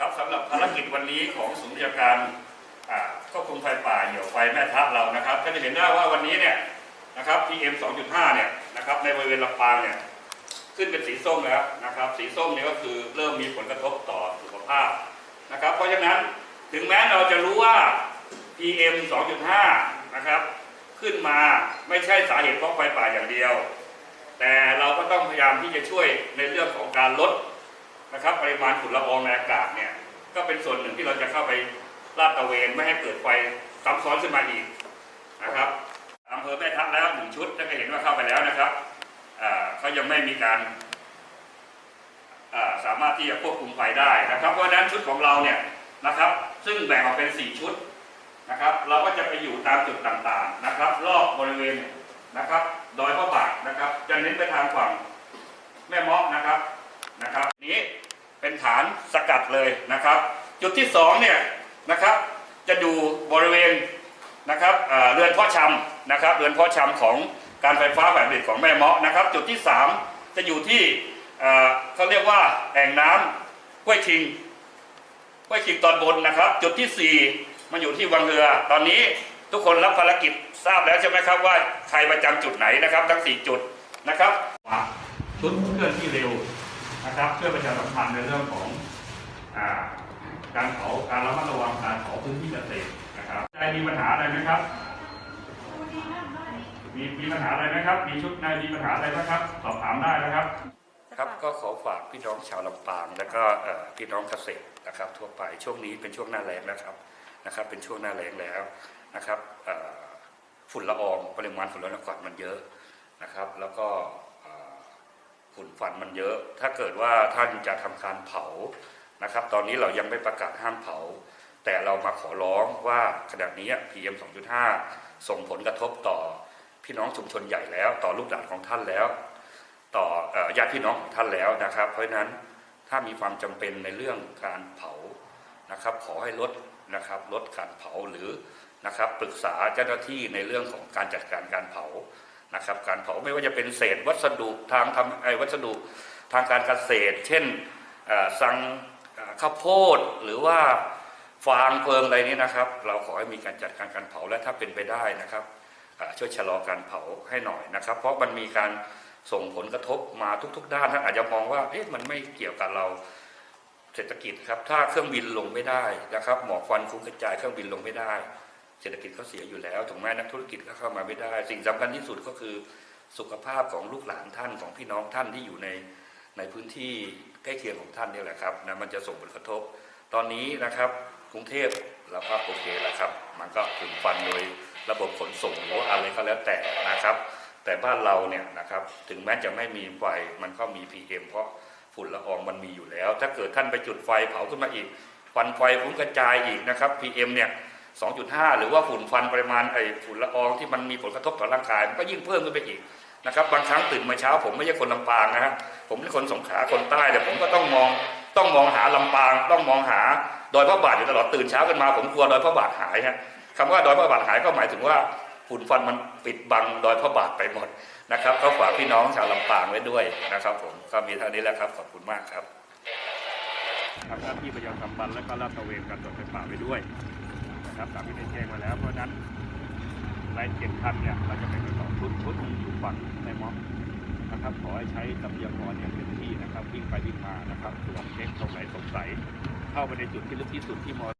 ครับสำหรับภารกิจวันนี้ของศูนย์วิชาการควบคุมไฟป่าเหี่ยวไฟแม่ทะเรานะครับ ก็จะเห็นได้ว่าวันนี้เนี่ยนะครับ PM 2.5 เนี่ยนะครับในบริเวณลำปางเนี่ยขึ้นเป็นสีส้มแล้วนะครับ สีส้มเนี่ยก็คือเริ่มมีผลกระทบต่อสุขภาพนะครับ เพราะฉะนั้นถึงแม้เราจะรู้ว่า PM 2.5 นะครับ ขึ้นมาไม่ใช่สาเหตุเพราะไฟป่าอย่างเดียว แต่เราก็ต้องพยายามที่จะช่วยในเรื่องของการลด นะครับปริมาณฝุ่นละอองในอากาศเนี่ยก็เป็นส่วนหนึ่งที่เราจะเข้าไปลาดตระเวนไม่ให้เกิดไฟซ้ำซ้อนขึ้นมาอีกนะครับอำเภอแม่ทัพแล้วหนึ่งชุดท่านก็เห็นว่าเข้าไปแล้วนะครับเขายังไม่มีการสามารถที่จะควบคุมไฟได้นะครับ เพราะฉะนั้นชุดของเราเนี่ยนะครับ ซึ่งแบ่งออกเป็นสี่ชุดนะครับ เราก็จะไปอยู่ตามจุดต่างๆนะครับ รอบบริเวณนะครับ ดอยพระบาทนะครับ จะเน้นไปทางฝั่งแม่เมาะนะครับนะครับนี้ เป็นฐานสกัดเลยนะครับ จุดที่สองเนี่ยนะครับจะดูบริเวณนะครับเอ่อเรือนพาะชำนะครับเรือนพาะชำของการไฟฟ้าฝ่ายผลิตของแม่เมาะนะครับ จุดที่สามจะอยู่ที่เอ่อเขาเรียกว่าแอ่งน้ำห้วยคิงห้วยคิงตอนบนนะครับ จุดที่สี่มันอยู่ที่วังเรือ ตอนนี้ทุกคนรับภารกิจทราบแล้วใช่ไหมครับว่าใครประจำจุดไหนนะครับ ทั้งสี่จุดนะครับชุดเคลื่อนที่เร็ว นะครับเพื่อประชาสัมพันธ์ในเรื่องของอการเผาการระมัดระวังการเผาพื้นที่เกษตรนะครับนายมีปัญหาอะไรไหมครับ มีมีปัญหาอะไรไหมครับ มีชุดนายมีปัญหาอะไรไหมครับ สอบถามได้นะครับ ครับก็ขอฝากพี่น้องชาวลำปางแล้วก็พี่น้องเกษตรนะครับ ทั่วไปช่วงนี้เป็นช่วงหน้าแล้งแล้วครับนะครับ เป็นช่วงหน้าแล้งแล้วนะครับฝุ่นละอองปริมาณฝุ่นละอองกาศมันเยอะนะครับ แล้วก็ ฝุ่นฟันมันเยอะ ถ้าเกิดว่าท่านจะทำการเผานะครับ ตอนนี้เรายังไม่ประกาศห้ามเผา แต่เรามาขอร้องว่าขณะนี้ PM 2.5 ส่งผลกระทบต่อพี่น้องชุมชนใหญ่แล้ว ต่อลูกหลานของท่านแล้ว ต่ออญาติพี่น้องของท่านแล้วนะครับ เพราะฉะนั้นถ้ามีความจำเป็นในเรื่องการเผานะครับ ขอให้ลดนะครับลดการเผาหรือนะครับปรึกษาเจ้าหน้าที่ในเรื่องของการจัดการการเผา นะครับการเผาไม่ว่าจะเป็นเศษวัสดุทางทำไอ้วัสดุทางการเกษตร เช่นเอ่อสังเอ่อข้าวโพดหรือว่าฟางเพลิงอะไรนี้นะครับ เราขอให้มีการจัดการการเผาและถ้าเป็นไปได้นะครับช่วยชะลอการเผาให้หน่อยนะครับ เพราะมันมีการส่งผลกระทบมาทุก ๆ ด้านท่านอาจจะมองว่าเอ๊ะมันไม่เกี่ยวกับเราเศรษฐกิจครับถ้าเครื่องบินลงไม่ได้นะครับ หมอกควันคุ้งกระจายเครื่องบินลงไม่ได้ เศรษฐกิจก็เสียอยู่แล้วถูกไหมนักธุรกิจก็เข้ามาไม่ได้ สิ่งสำคัญที่สุดก็คือสุขภาพของลูกหลานท่านของพี่น้องท่านที่อยู่ในในพื้นที่ใกล้เคียงของท่านนี่แหละครับนะมันจะส่งผลกระทบ ตอนนี้นะครับกรุงเทพเราก็โอเคแล้วครับ มันก็ถึงฟันโดยระบบขนส่งหรืออะไรก็แล้วแต่นะครับ แต่บ้านเราเนี่ยนะครับถึงแม้จะไม่มีไฟมันก็มี PM เพราะฝุ่นละอองมันมีอยู่แล้ว ถ้าเกิดท่านไปจุดไฟเผาขึ้นมาอีกควันไฟฟุ้งกระจายอีกนะครับ PM เนี่ย 2.5 หรือว่าฝุ่นฟันปริมาณไอฝุ่นละอองที่มันมีผลกระทบต่อร่างกายมันก็ยิ่งเพิ่มขึ้นไปอีกนะครับบางครั้งตื่นมาเช้าผมไม่ใช่คนลำปางนะฮะผมเป็นคนสงขลาคนใต้แต่ผมก็ต้องมองต้องมองหาลำปาง ต้องมองหาดอยพระบาทอยู่ตลอดตื่นเช้าขึ้นมาผมกลัวดอยพระบาทหายฮะคำว่าดอยพระบาทหายก็หมายถึงว่าฝุ่นฟันมันปิดบังดอยพระบาทไปหมดนะครับก็ฝากพี่น้องชาวลำปางไว้ด้วยนะครับ ผมก็มีเท่านี้แหละครับขอบคุณมากครับทำหน้าที่ประชาสัมพันธ์และก็ลาดตระเวนการตรวจไฟป่าไปด้วย นะครับตามที่ได้แจ้งมาแล้ว เพราะนั้นในเจ็ดคันเนี่ยเราจะแบ่งเป็นสองชุดชุดหนึ่งอยู่ฝั่งในม็อบนะครับ ขอให้ใช้ทรัพยากรอย่างเต็มที่นะครับวิ่งไปวิ่งมานะครับตรวจเช็คตรงไหนสงสัย เข้าไปในจุดที่ลึกที่สุดที่มอ